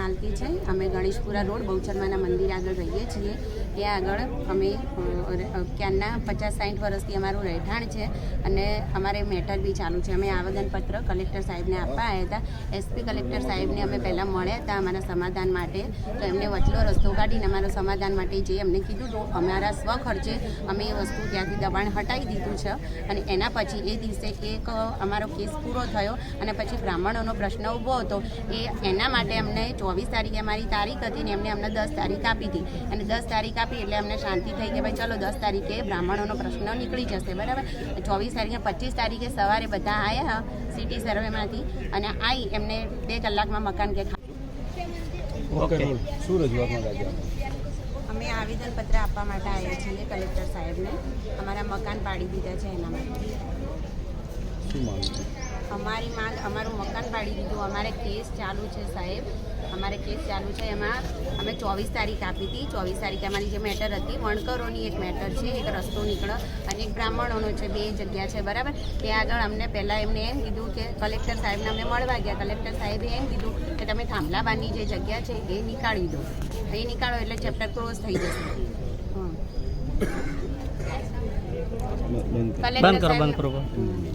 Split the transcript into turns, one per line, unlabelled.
માલકી છે. અમે ગણેશપુરા રોડ બહુચરમાના મંદિર આગળ રહીએ છીએ. ત્યાં આગળ અમે ક્યાંના પચાસ સાઠ વર્ષથી અમારું રહેઠાણ છે અને અમારે મેટર બી ચાલુ છે. અમે આવેદનપત્ર કલેક્ટર સાહેબને આપવા આવ્યા હતા. એસપી કલેક્ટર સાહેબને અમે પહેલાં મળ્યા હતા અમારા સમાધાન માટે. તો એમને વચલો રસ્તો કાઢીને અમારા સમાધાન માટે જે એમને કીધું હતું, અમારા સ્વખર્ચે અમે એ વસ્તુ ત્યાંથી દબાણ હટાવી દીધું છે. અને એના પછી એ દિવસે એક અમારો કેસ પૂરો થયો અને પછી બ્રાહ્મણોનો પ્રશ્ન ઊભો હતો. એ એના માટે અમને ચોવીસ તારીખે અમારી તારીખ હતી ને એમને અમને દસ તારીખ આપી હતી. અને દસ તારીખ આપી એટલે અમને શાંતિ થઈ કે ભાઈ ચલો દસ તારીખે બ્રાહ્મણોનો પ્રશ્ન નીકળી જશે બરાબર? ચોવીસ તારીખે પચીસ તારીખે સવારે બધા આવ્યા સિટી સર્વેમાંથી અને આવી એમને બે કલાકમાં મકાન કે
ઓકે આવેદન
અમે આવેદનપત્ર આપવા માટે આવ્યા છીએ કલેક્ટર સાહેબને. અમારા મકાન પાડી દીધા છે એના માટે.
શું માંગ છે
અમારી માંગ અમારું મકાન પાડી દીધું. અમારે કેસ ચાલુ છે સાહેબ. અમારે કેસ ચાલુ છે. એમાં અમે ચોવીસ તારીખ આપી હતી. ચોવીસ તારીખે અમારી જે મેટર હતી વણકરોની એક મેટર છે. એક રસ્તો નીકળો અને એક બ્રાહ્મણોનો છે. બે જગ્યા છે. બરાબર? ત્યાં આગળ અમને પહેલાં એમને એમ કીધું કે કલેક્ટર સાહેબને અમને મળવા ગયા. કલેક્ટર સાહેબે એમ કીધું કે તમે થાંભલાબાની જે જગ્યા છે એ નીકાળી દો. એ નીકાળો એટલે ચેપ્ટર ક્લોઝ થઈ જશે.
બંધ કરો.
કલેક્ટર
બંધ કરો.